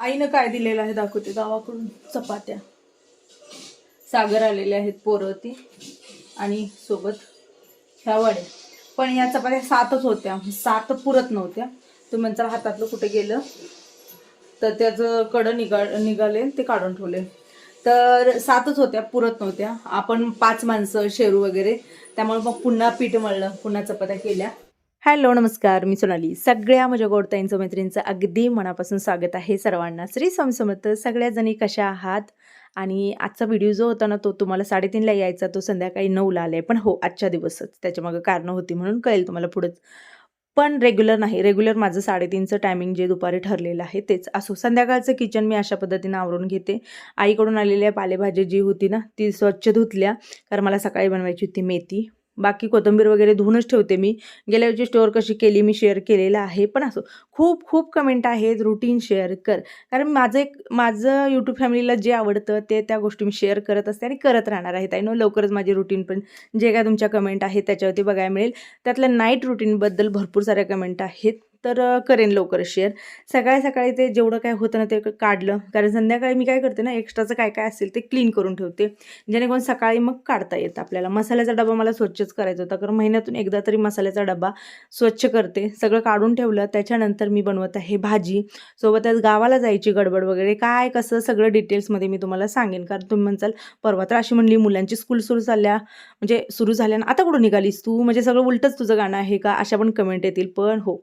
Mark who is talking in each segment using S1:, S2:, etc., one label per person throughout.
S1: आईनं काय दिलेलं आहे दाखवते गावाकडून चपात्या. सागर आलेले आहेत पोरं ती आणि सोबत ह्या वड्या. पण या चपात्या सातच होत्या सात पुरत नव्हत्या. तुम्ही म्हणता हातातलं कुठे गेलं तर त्याचं कडं निघा निघाले ते काढून ठेवले तर सातच होत्या पुरत नव्हत्या. आपण पाच माणसं शेरू वगैरे त्यामुळे मग पुन्हा पीठ मळलं पुन्हा चपात्या केल्या. हॅलो नमस्कार. मी सोनाली. सगळ्या माझ्या गोडताईंचं मैत्रिणींचं अगदी मनापासून स्वागत आहे सर्वांना. श्री समसमत समर्थ सगळ्या जणी कशा आहात? आणि आजचा व्हिडिओ जो होता ना तो तुम्हाला साडेतीनला यायचा. तो संध्याकाळी नऊला आहे पण हो आजच्या दिवसच. त्याच्यामागं कारणं होती म्हणून कळेल तुम्हाला पुढंच. पण रेग्युलर नाही. रेग्युलर माझं साडेतीनचं टायमिंग जे दुपारी ठरलेलं आहे तेच. असो संध्याकाळचं किचन मी अशा पद्धतीनं आवरून घेते. आईकडून आलेल्या पालेभाजी जी होती ना ती स्वच्छ धुतल्या. कारण मला सकाळी बनवायची होती मेथी. बाकी कोथिंबीर वगैरे धुवूनच ठेवते मी. गेल्या वेळची स्टोअर कशी केली मी शेअर केलेलं आहे. पण असो खूप खूप कमेंट आहेत. रुटीन शेअर कर. कारण माझं एक माझं यूट्यूब फॅमिलीला जे आवडतं ते त्या गोष्टी मी शेअर करत असते आणि करत राहणार आहेत. आय नो लवकरच माझी रुटीन पण जे काय तुमच्या कमेंट आहेत त्याच्यावरती बघायला मिळेल. त्यातल्या नाईट रुटीनबद्दल भरपूर साऱ्या कमेंट आहेत. तर करेन लवकर शेअर सकाळी सकाळी ते जेवढं काय होतं ना ते काढलं. कारण संध्याकाळी मी काय करते ना एक्स्ट्राचं काय काय असेल ते क्लीन करून ठेवते. जेणेकरून सकाळी मग काढता येतं आपल्याला. मसाल्याचा डबा मला स्वच्छच करायचा होता. कारण महिन्यातून एकदा तरी मसाल्याचा डबा स्वच्छ करते. सगळं काढून ठेवलं. त्याच्यानंतर मी बनवत आहे भाजी. सोबतच गावाला जायची गडबड वगैरे. काय कसं सगळं डिटेल्समध्ये मी तुम्हाला सांगेन. कारण तुम्ही म्हणसाल परवा तर अशी म्हणली मुलांची स्कूल सुरू झाल्या. म्हणजे सुरू झाल्या ना आता कुठं निघालीस तू? म्हणजे सगळं उलटंच तुझं गाणं आहे का? अशा पण कमेंट येतील. पण हो.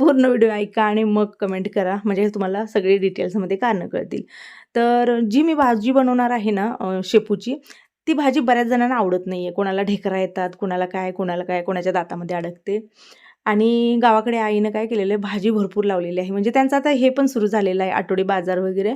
S1: पूर्ण व्हिडिओ ऐका आणि मग कमेंट करा. म्हणजे तुम्हाला सगळे डिटेल्समध्ये कारणं कळतील. तर जी मी भाजी बनवणार आहे ना शेपूची ती भाजी बऱ्याच जणांना आवडत नाही आहे कोणाला ढेकरा येतात कोणाला काय कोणाला काय कोणाच्या दातामध्ये अडकते. आणि गावाकडे आईनं काय केलेलं आहे भाजी भरपूर लावलेली आहे. म्हणजे त्यांचं आता हे पण सुरू झालेलं आहे आठवडी बाजार वगैरे.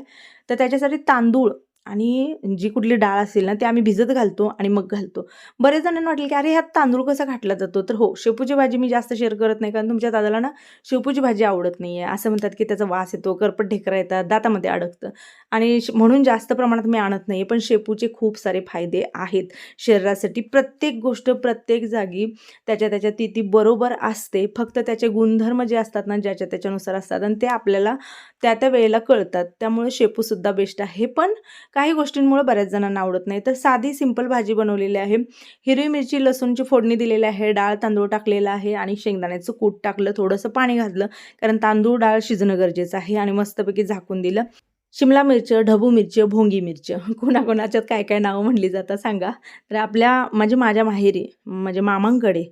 S1: तर त्याच्यासाठी तांदूळ आणि जी कुठली डाळ असेल ना ते आम्ही भिजत घालतो आणि मग घालतो. बरेच जणांना वाटेल की अरे ह्यात तांदूळ कसा घातला जातो? तर हो शेपूची भाजी मी जास्त शेअर करत नाही कारण तुमच्या दादाला ना शेपूची भाजी आवडत नाही आहे असं म्हणतात की त्याचा वास येतो करपट ढेकरा येतात दातामध्ये अडकतं. आणि श- म्हणून जास्त प्रमाणात मी आणत नाही पण शेपूचे खूप सारे फायदे आहेत. शरीरासाठी प्रत्येक गोष्ट प्रत्येक जागी त्याच्या त्याच्या ती ती बरोबर असते. फक्त त्याचे गुणधर्म जे असतात ना ज्याच्या त्याच्यानुसार असतात आणि ते आपल्याला त्या त्या वेळेला कळतात. त्यामुळे शेपूसुद्धा बेस्ट आहे. पण काही गोष्टींमुळे बऱ्याच जणांना आवडत नाही. तर साधी सिंपल भाजी बनवलेली आहे. हिरवी मिरची लसूणची फोडणी दिलेली आहे. डाळ तांदूळ टाकलेला आहे आणि शेंगदाण्याचं कूट टाकलं. थोडंसं पाणी घातलं कारण तांदूळ डाळ शिजणं गरजेचं आहे आणि मस्तपैकी झाकून दिलं. शिमला मिरच ढबू मिरची भोंगी मिरची. कोणाकोणाच्यात काय काय नावं म्हणली जातात सांगा. तर आपल्या म्हणजे माझ्या माहेरी म्हणजे मामांकडे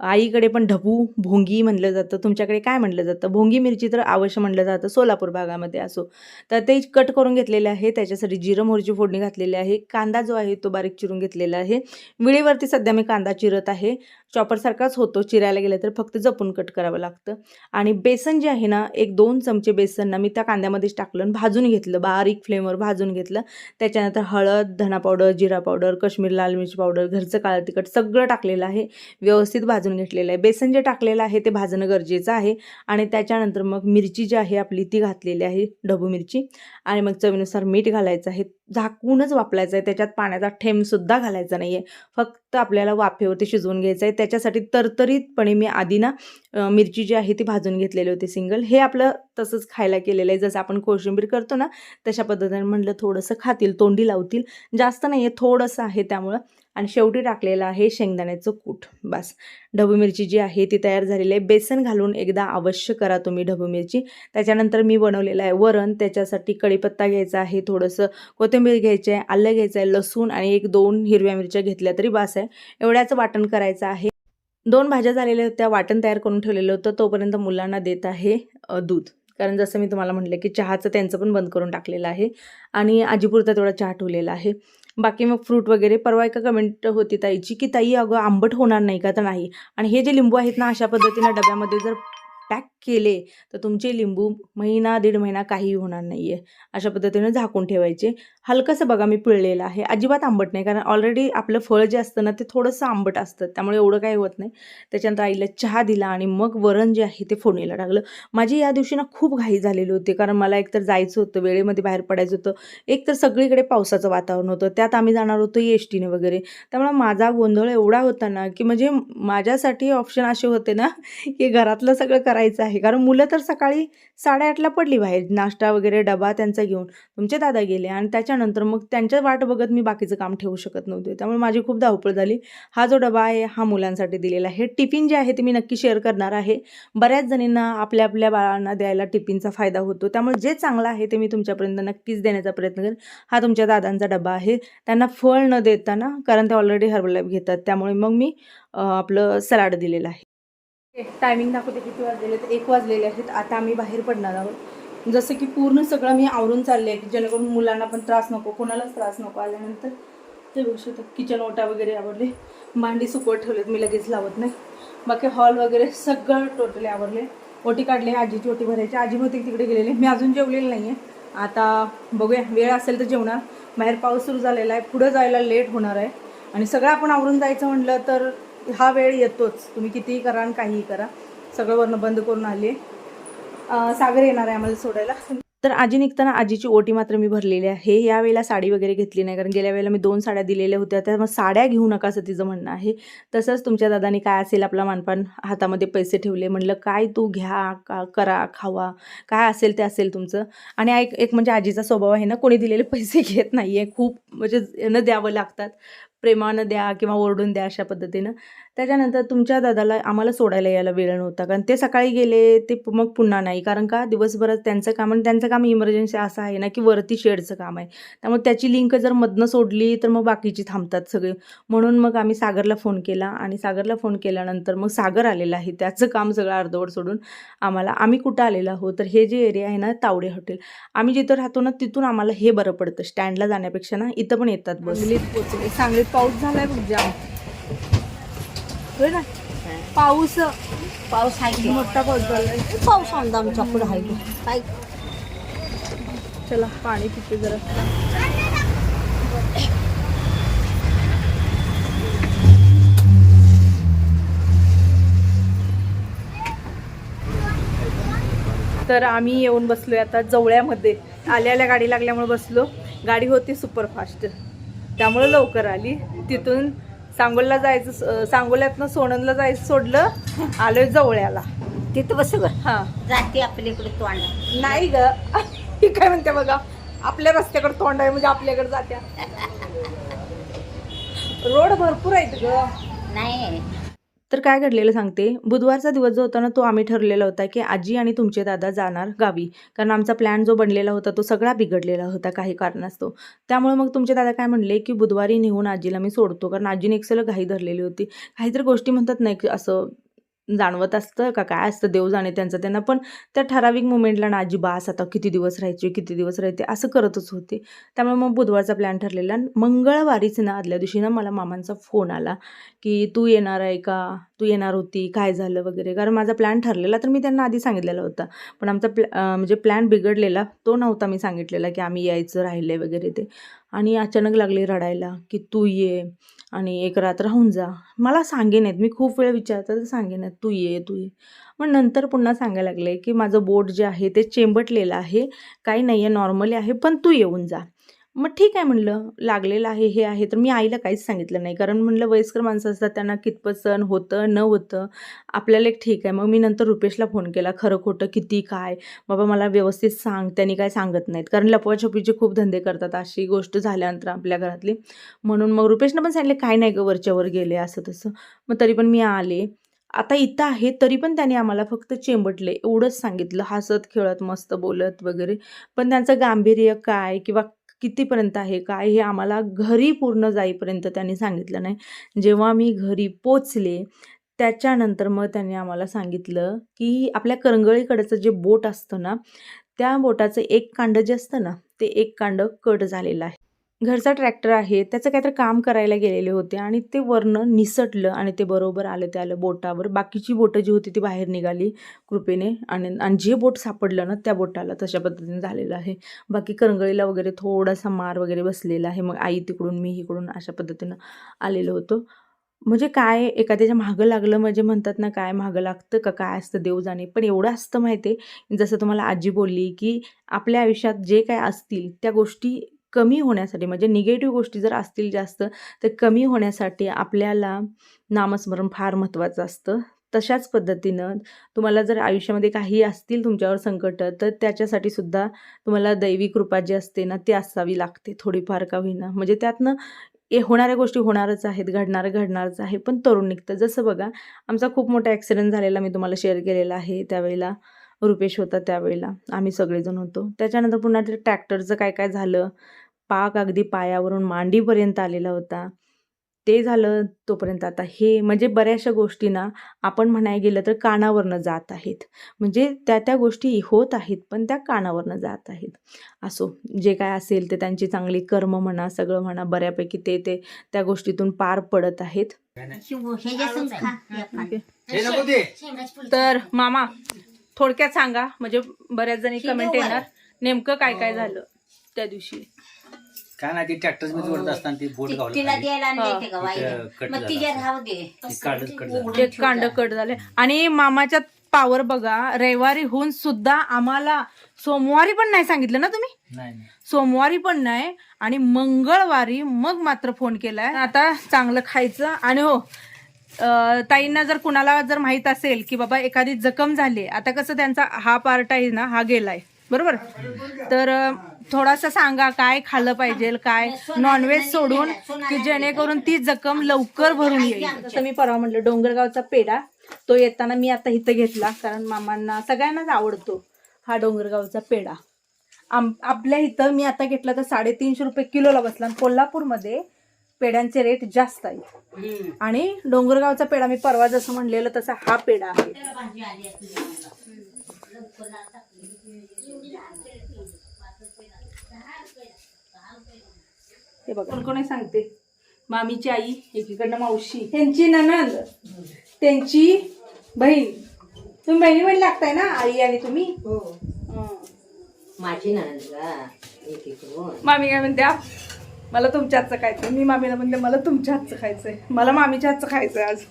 S1: आईकडे पण ढबू भोंगी म्हणलं जातं. तुमच्याकडे काय म्हणलं जातं? भोंगी मिरची तर अवश्य म्हटलं जातं सोलापूर भागामध्ये असो. तर ते कट करून घेतलेले आहे. त्याच्यासाठी जिरं मोहरीची फोडणी घातलेली आहे. कांदा जो आहे तो बारीक चिरून घेतलेला आहे. विळीवरती सध्या मी कांदा चिरत आहे. चॉपरसारखाच होतो चिरायला गेलं तर फक्त जपून कट करावं लागतं. आणि बेसन जे आहे ना एक दोन चमचे बेसन ना मी त्या कांद्यामध्येच टाकलं आणि भाजून घेतलं बारीक फ्लेमवर भाजून घेतलं. त्याच्यानंतर हळद धना पावडर जिरा पावडर काश्मीर लाल मिरची पावडर घरचं काळं तिखट सगळं टाकलेलं आहे. व्यवस्थित भाजून घेतलेलं आहे. बेसन जे टाकलेलं आहे ते भाजणं गरजेचं आहे. आणि त्याच्यानंतर मग मिरची जी आहे आपली ती घातलेली आहे ढबू मिरची. आणि मग चवीनुसार मीठ घालायचं आहे. झाकूनच वापरायचं आहे. त्याच्यात पाण्याचा थेंबसुद्धा घालायचा नाही आहे फक्त आपल्याला वाफेवरती शिजवून घ्यायचं आहे. त्याच्यासाठी तरतरीतपणे मी आधी ना मिरची जी आहे ती भाजून घेतलेली होती सिंगल. हे आपलं तसंच खायला केलेलं आहे. जसं आपण कोशिंबीर करतो ना तशा पद्धतीने म्हटलं थोडंसं खातील तोंडी लावतील. जास्त नाही आहे थोडंसं आहे त्यामुळं. आणि शेवटी टाकलेलं आहे शेंगदाण्याचं कूट. बस. ढबू मिरची जी आहे ती तयार झालेली आहे. बेसन घालून एकदा अवश्य करा तुम्ही ढबू मिरची. त्याच्यानंतर मी बनवलेलं आहे वरण. त्याच्यासाठी कढीपत्ता घ्यायचा आहे थोडंसं कोथिंबीर घ्यायची आहे आलं घ्यायचं आहे लसूण आणि एक दोन हिरव्या मिरच्या घेतल्या तरी बास आहे. एवढ्याचं वाटण करायचं आहे. दोन भाज्या झालेल्या होत्या वाटण तयार करून ठेवलेलं होतं तोपर्यंत मुलांना देत आहे दूध. कारण जसं मी तुम्हाला म्हटलं की चहाचं त्यांचं पण बंद करून टाकलेलं आहे आणि आजीपुरता तेवढा चहा ठेवलेला आहे. बाकी मग फ्रूट वगैरे परवा एका कमेंट होती ताईची की ताई अगं आंबट होणार नाही का? तर नाही. आणि हे जे लिंबू आहेत ना अशा पद्धतीनं डब्यामध्ये जर पॅक केले तर तुमचे लिंबू महिना दीड महिना काही होणार नाही आहे अशा पद्धतीनं झाकून ठेवायचे. हलकंसं बघा मी पिळलेलं आहे. अजिबात आंबट नाही कारण ऑलरेडी आपलं फळ जे असतं ना ते थोडंसं आंबट असतं. त्यामुळे एवढं काही होत नाही. त्याच्यानंतर आईला चहा दिला आणि मग वरण जे आहे ते फोडणीला टाकलं. माझी या दिवशी ना खूप घाई झालेली होती कारण मला एकतर जायचं होतं वेळेमध्ये बाहेर पडायचं होतं. एक तर सगळीकडे पावसाचं वातावरण होतं. त्यात आम्ही जाणार होतो एस टीने वगैरे. त्यामुळे माझा गोंधळ एवढा होता ना की म्हणजे माझ्यासाठी ऑप्शन असे होते ना की घरातलं सगळं करायचं करायचं आहे. कारण मुलं तर सकाळी साडेआठला पडली बाहेर. नाश्ता वगैरे डबा त्यांचा घेऊन तुमचे दादा गेले आणि त्याच्यानंतर मग त्यांच्या वाट बघत मी बाकीचं काम ठेवू शकत नव्हते. त्यामुळे माझी खूप धावपळ झाली. हा जो डबा आहे हा मुलांसाठी दिलेला आहे. टिफिन जे आहे ते मी नक्की शेअर करणार आहे. बऱ्याच जणींना आपल्या आपल्या बाळांना द्यायला टिफिनचा फायदा होतो. त्यामुळे जे चांगलं आहे ते मी तुमच्यापर्यंत नक्कीच देण्याचा प्रयत्न करेन. हा तुमच्या दादांचा डबा आहे. त्यांना फळ न देताना कारण ते ऑलरेडी हर्बल लाईफ घेतात. त्यामुळे मग मी आपलं सलाड दिलेलं आहे. टायमिंग दाखवते किती वाजलेले आहेत. एक वाजलेले आहेत. आता आम्ही बाहेर पडणार आहोत. जसं की पूर्ण सगळं मी आवरून चालले आहे की जेणेकरून मुलांना पण त्रास नको कोणालाच त्रास नको. आल्यानंतर ते बघू शकतात. किचन ओटा वगैरे आवडले मांडी सुकवत ठेवलेत. मी लगेच लावत नाही. बाकी हॉल वगैरे सगळं टोटली आवरले. ओटी काढली आजीची ओटी भरायची. आजी होती तिकडे गेलेली मी अजून जेवलेली नाही आहे आता बघूया. वेळ असेल तर जेवणार. बाहेर पाऊस सुरू झालेला आहे. पुढं जायला लेट होणार आहे. आणि सगळं आपण आवरून जायचं म्हटलं तर हा वेळ येतोच. तुम्ही कितीही करा आणि काहीही करा. सगळं वर्ण बंद करून आले सागर येणार आहे आम्हाला सोडायला. तर आजी निघताना आजीची ओटी मात्र मी भरलेली आहे. यावेळेला साडी वगैरे घेतली नाही कारण गेल्या वेळेला मी दोन साड्या दिलेल्या होत्या. त्या मग साड्या घेऊ नका असं तिचं म्हणणं आहे. तसंच तुमच्या दादाने काय असेल आपला मानपान हातामध्ये पैसे ठेवले. म्हणलं काय तू घ्या का करा खावा. काय असेल ते असेल तुमचं. आणि एक एक म्हणजे आजीचा स्वभाव आहे ना कोणी दिलेले पैसे घेत नाही आहे खूप म्हणजे न द्यावं लागतात. प्रेमानं द्या किंवा ओरडून द्या अशा पद्धतीनं. त्याच्यानंतर तुमच्या दादाला आम्हाला सोडायला यायला वेळ नव्हता. कारण ते सकाळी गेले ते मग पुन्हा नाही. कारण का? दिवसभरात त्यांचं काम आणि त्यांचं काम इमर्जन्सी असं आहे ना की वरती शेडचं काम आहे. त्यामुळे त्याची लिंक जर मधनं सोडली तर मग बाकीची थांबतात सगळे. म्हणून मग आम्ही सागरला फोन केला आणि सागरला फोन केल्यानंतर मग सागर आलेला आहे. त्याचं काम सगळं अर्धवट सोडून आम्हाला आम्ही कुठं आलेलो आहोत? तर हे जे एरिया आहे ना तावडे हॉटेल आम्ही जिथं राहतो ना तिथून आम्हाला हे बरं पडतं. स्टँडला जाण्यापेक्षा ना इथं पण येतात बस. सांगलीत सांगलीत पाऊस झालाय म्हणजे बघ जाम होय ना? पाऊस.
S2: पाऊस आहे की?
S1: मोठा पाऊस झालाय.
S2: पाऊस आमदा आमच्या पुढं आहे की. काय
S1: चला पाणी पिते जरा. तर आम्ही येऊन बसलोय आता जवळ्यामध्ये. आल्या आल्या गाडी लागल्यामुळे बसलो. गाडी होती सुपरफास्ट. त्यामुळे लवकर आली. तिथून सांगोलला जायचं सांगोल्यातनं सोणंदला जायचं सोडलं आलोय जवळ्याला.
S2: तिथं बस ग
S1: हां.
S2: जाते आपल्या इकडे तोंड.
S1: नाही ग. ही काय म्हणते बघा आपल्या रस्त्याकडे तोंड आहे म्हणजे आपल्याकडे जात्या. रोड भरपूर आहेत ग.
S2: नाही.
S1: तर काय घडलेलं सांगते? बुधवारचा दिवस जो होता ना तो आम्ही ठरलेला होता की आजी आणि तुमचे दादा जाणार गावी. कारण आमचा प्लॅन जो बनलेला होता तो सगळा बिघडलेला होता काही कारणास्तव. त्यामुळे मग तुमचे दादा काय म्हणले की बुधवारी नेऊन आजीला मी सोडतो. कारण आजीने एक सलग घाई धरलेली होती. काहीतरी गोष्टी म्हणतात नाही की असं जाणवत असतं का? काय असतं देव जाणे त्यांचं त्यांना. पण त्या ठराविक मुमेंटला ना आजी बास आता किती दिवस राहायचे किती दिवस राहते असं करतच होते. त्यामुळे मग बुधवारचा प्लॅन ठरलेला मंगळवारीच ना आदल्या दिवशी ना मला मामांचा फोन आला की तू येणार आहे का? तू येणार होती? काय झालं वगैरे? कारण माझा प्लॅन ठरलेला तर मी त्यांना आधी सांगितलेला होता. पण आमचा प्लॅ म्हणजे प्लॅन बिघडलेला तो नव्हता मी सांगितलेला की आम्ही यायचं राहिले वगैरे ते. आणि अचानक लागले रडायला की तू ये आणि एक रात राहून जा. मला सांगेन मी खूप वेळ विचारतात तर सांगेन तू ये तू ये. मग नंतर पुन्हा सांगायला लागले की माझं बोट जे आहे ते चेंबटलेलं आहे. काही नाही आहे नॉर्मली आहे पण तू येऊन जा. मग ठीक आहे म्हणलं लागलेलं आहे हे आहे. तर मी आईला काहीच सांगितलं नाही. कारण म्हणलं वयस्कर माणसं असतात त्यांना कितपत सण होतं न होतं आपल्याला एक ठीक आहे. मग मी नंतर रुपेशला फोन केला खरं खोटं किती काय? बाबा मला व्यवस्थित सांग. त्यांनी काय सांगत नाहीत. कारण लपवाछपीचे खूप धंदे करतात. अशी गोष्ट झाल्यानंतर आपल्या घरातली. म्हणून मग रुपेशनं पण सांगितले काय नाही गं वरच्यावर गेले असं तसं. मग तरी पण मी आले. आता इथं आहे तरी पण त्याने आम्हाला फक्त चेंबटले. एवढंच सांगितलं. हसत खेळत मस्त बोलत वगैरे. पण त्यांचं गांभीर्य काय? किंवा कितीपर्यंत आहे काय हे आम्हाला घरी पूर्ण जाईपर्यंत त्यांनी सांगितलं नाही. जेव्हा मी घरी पोचले त्याच्यानंतर मग त्यांनी आम्हाला सांगितलं की आपल्या करंगळीकडचं जे बोट असतं ना त्या बोटाचं एक कांड जे असतं ना ते एक कांड कट झालेलं आहे. घरचा ट्रॅक्टर आहे त्याचं काहीतरी काम करायला गेलेले होते आणि ते वरनं निसटलं आणि ते बरोबर आलं ते आलं बोटावर. बाकीची बोटं जी होती ती बाहेर निघाली कृपेने आणि आणि जे बोट सापडलं ना त्या बोटाला तशा पद्धतीने झालेलं आहे. बाकी करंगळीला वगैरे थोडासा मार वगैरे बसलेला आहे. मग आई तिकडून मी इकडून अशा पद्धतीनं आलेलो होतो. म्हणजे काय एखाद्याच्या मागं लागलं म्हणजे म्हणतात ना काय मागं लागतं का काय असतं देव जाणे. पण एवढं असतं माहिती आहे जसं तुम्हाला आजी बोलली की आपल्या आयुष्यात जे काय असतील त्या गोष्टी कमी होण्यासाठी म्हणजे निगेटिव्ह गोष्टी जर असतील जास्त तर कमी होण्यासाठी आपल्याला नामस्मरण फार महत्त्वाचं असतं. तशाच पद्धतीनं तुम्हाला जर आयुष्यामध्ये काही असतील तुमच्यावर संकट तर त्याच्यासाठी सुद्धा तुम्हाला दैवी कृपा जी असते ना ती असावी लागते थोडीफार का होईना. म्हणजे त्यातनं हे होणाऱ्या गोष्टी होणारच आहेत घडणारं घडणारच आहे पण तरुण निघतं. जसं बघा आमचा खूप मोठा ॲक्सिडेंट झालेला मी तुम्हाला शेअर केलेला आहे त्यावेळेला. रुपेश होता त्यावेळेला. आम्ही सगळेजण होतो. त्याच्यानंतर पुन्हा ते ट्रॅक्टरचं काय काय झालं? पाक अगदी पायावरून मांडीपर्यंत आलेला होता. ते झालं तोपर्यंत आता हे म्हणजे बऱ्याचशा गोष्टी ना आपण म्हणाय गेलं तर कानावरनं जात आहेत. म्हणजे त्या त्या गोष्टी होत आहेत पण त्या कानावरनं जात आहेत. असो जे काय असेल ते त्यांची चांगली कर्म म्हणा सगळं म्हणा बऱ्यापैकी ते ते त्या गोष्टीतून पार पडत आहेत. तर मामा थोडक्यात सांगा म्हणजे बऱ्याच जणी कमेंट येणार. नेमकं काय काय झालं त्या दिवशी?
S3: काय नाही ती ट्रॅक्टरमध्ये वरत असताना ती बोट गावली
S2: तिला
S3: खाली.
S2: द्यायला आणले ते का
S3: तिथं
S2: वाईला?
S3: कट
S2: मग
S3: झाला
S2: तिच्या
S3: असेल.
S2: राहू दे
S3: ती काढच कट झाला
S1: ते कांड कट झाले आणि मामाच्या पावर बघा रविवारी होऊन सुद्धा आम्हाला सोमवारी पण नाही सांगितलं ना तुम्ही
S3: नाही नाही.
S1: सोमवारी पण नाही आणि मंगळवारी मग मात्र फोन केलाय आता चांगलं खायचं आणि हो अं, ताईंना जर कुणाला जर माहीत असेल की बाबा एखादी जखम झाली आता कसं त्यांचा हा पार्ट आहे ना हा गेलाय बरोबर तर अं, थोडासा सांगा काय खाल्लं पाहिजे काय नॉनव्हेज सोडून की जेणेकरून ती जखम लवकर भरून येईल. जसं मी परवा म्हटलं डोंगरगावचा पेढा तो येताना मी आता इथं घेतला कारण मामांना सगळ्यांनाच आवडतो हा डोंगरगावचा पेढा. आम आपल्या इथं मी आता घेतला तर साडेतीनशे रुपये किलोला बसला. आणि कोल्हापूरमध्ये पेड्यांचे रेट जास्त आहेत. आणि डोंगरगावचा पेढा मी परवा जसं म्हणलेलं तसा हा पेढा आहे. हे बघा. कोण कोणी सांगते? मामीची आई एकीकडनं मावशी. त्यांची ननंद त्यांची बहीण. तुम्ही बहिणी बहीण लागताय ना आई आणि तुम्ही? हं.
S2: माझी एकीकडून.
S1: मामी काय म्हणते "आ, मला तुमच्या हातचं खायचंय. मी मामीला म्हणते मला तुमच्या हातचं खायचंय. मला मामीच्या हातचं खायचंय आज.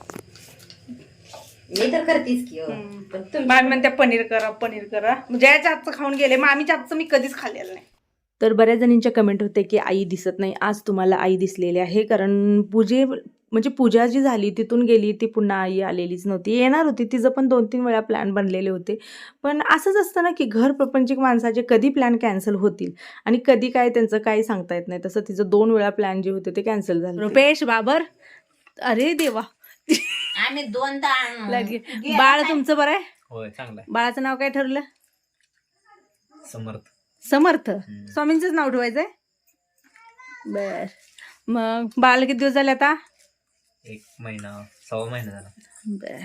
S2: मी तर करतीच की हो. पण तुम्ही
S1: मामी म्हणते पनीर करा पनीर करा. ज्याच्या हातचं खाऊन गेले मामीच्या हातचं मी कधीच खाल्लेलं नाही. तर बऱ्याच जणींच्या कमेंट होते की आई दिसत नाही आज तुम्हाला आई दिसलेली आहे. कारण पूजे म्हणजे पूजा जी झाली तिथून गेली ती पुन्हा आई आलेलीच नव्हती. येणार होती तिचं पण दोन तीन वेळा प्लॅन बनलेले होते. पण असंच असतं ना की घर प्रपंचिक माणसाचे कधी प्लॅन कॅन्सल होतील? आणि कधी काय त्यांचं काही सांगता येत नाही. तसं तिचं दोन वेळा प्लॅन जे होते ते कॅन्सल झाले रुपेश बाबर? अरे देवा.
S2: आम्ही दोनदा
S1: लगे. बाळ तुमचं बरं आहे?
S3: होय चांगला आहे.
S1: बाळाचं नाव काय ठरलं?
S3: समर्थ.
S1: समर्थ. स्वामींचंच नाव ठेवायचंय? बर. मग बाळाला किती दिवस झाले आता?
S3: एक महिना सव्वा महिना झाला.
S1: बर.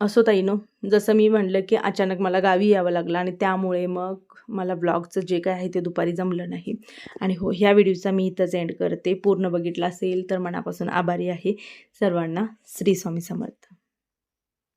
S1: असो ताईनो जसं मी म्हणलं की अचानक मला गावी यावं लागलं आणि त्यामुळे मग मला ब्लॉगचं जे काय आहे ते दुपारी जमलं नाही. आणि हो ह्या व्हिडिओचा मी इथंच एंड करते. पूर्ण बघितला असेल तर मनापासून आभारी आहे. सर्वांना श्री स्वामी समर्थ.